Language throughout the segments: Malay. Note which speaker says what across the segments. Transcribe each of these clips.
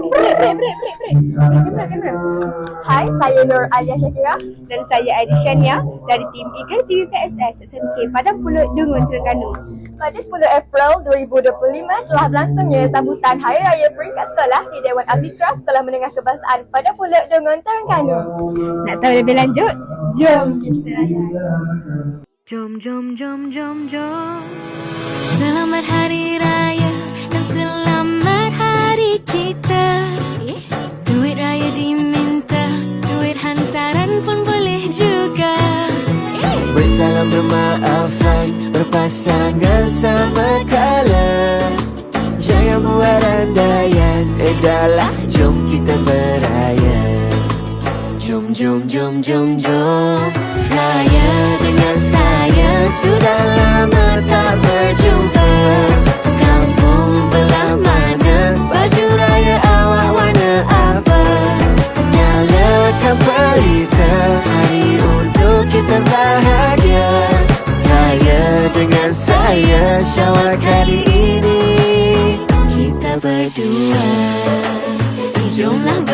Speaker 1: Break, break, break, break, break. Kamera, kamera. Hai, saya Nur Alia Syakira.
Speaker 2: dan saya Adi Shania dari tim Eagle TV PSS SMK Padang Pulut Dungun Terengganu.
Speaker 1: Pada 10 April 2025 telah berlangsungnya sambutan Hari Raya Peringkat Sekolah di Dewan Abikra Sekolah Menengah Kebangsaan pada Pulut Dungun Terengganu.
Speaker 2: Nak tahu lebih lanjut? Jom kita
Speaker 3: Jom, jom, jom, jom, jom. Selamat Hari Raya kita. Duit raya diminta, duit hantaran pun boleh juga.
Speaker 4: Bersalam bermaafan Berpasangan sama kala Jangan buat andaian Eh dahlah jom kita beraya jom jom jom jom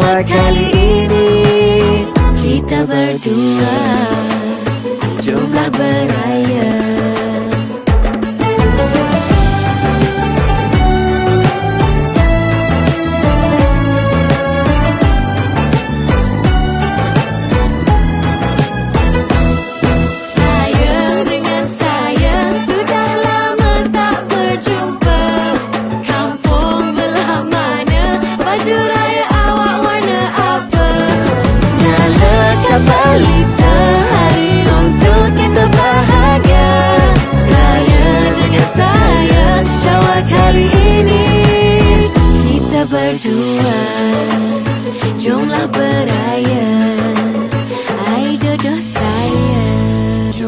Speaker 4: kali ini Kita berdua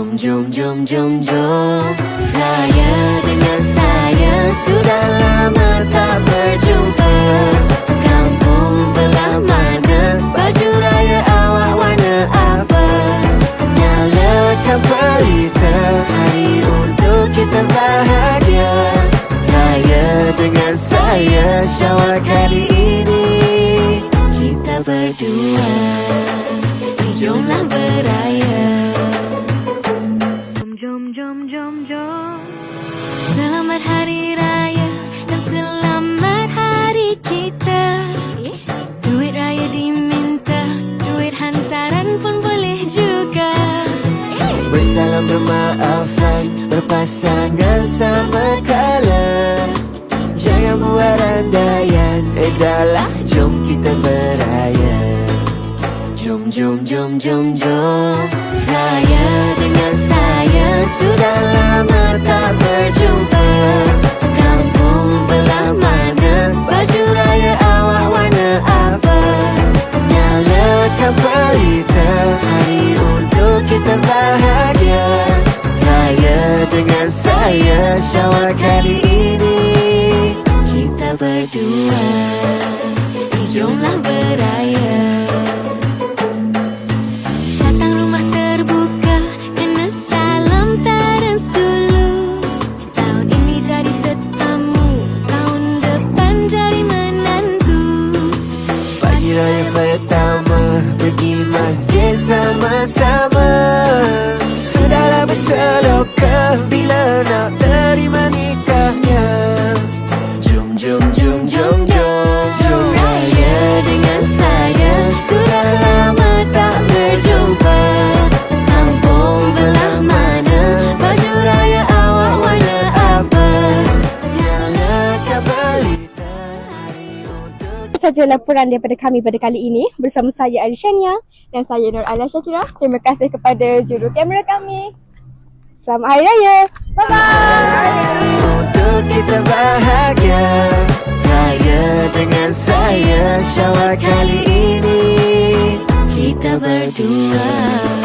Speaker 4: Jom jom jom jom jom. Raya dengan saya Sudah lama tak berjumpa. Kampung belah mana Baju raya awak warna apa? Nyalakan pelita Hari untuk kita bahagia. Raya dengan saya Syawal kali ini. Kita berdua Jomlah beraya
Speaker 3: Selamat Hari Raya dan selamat Hari kita. Duit raya diminta, duit hantaran pun boleh juga.
Speaker 4: Bersalam bermaafan Berpasangan sama kala Jangan buat andaian Eh dahlah jom kita beraya Jom jom jom jom jom Raya dengan saya Sudah lama tak berjumpa Raya pertama Pergi masjid sama-sama. Sudahlah berseloka Bila nak
Speaker 2: sahaja laporan daripada kami pada kali ini bersama saya Arishania
Speaker 1: dan saya Nur Ala Syakira. Terima kasih kepada juru kamera kami.
Speaker 2: Selamat Hari Raya.
Speaker 1: Bye-bye.
Speaker 4: Untuk kita bahagia, raya dengan saya syawal kali ini. Kita berdua.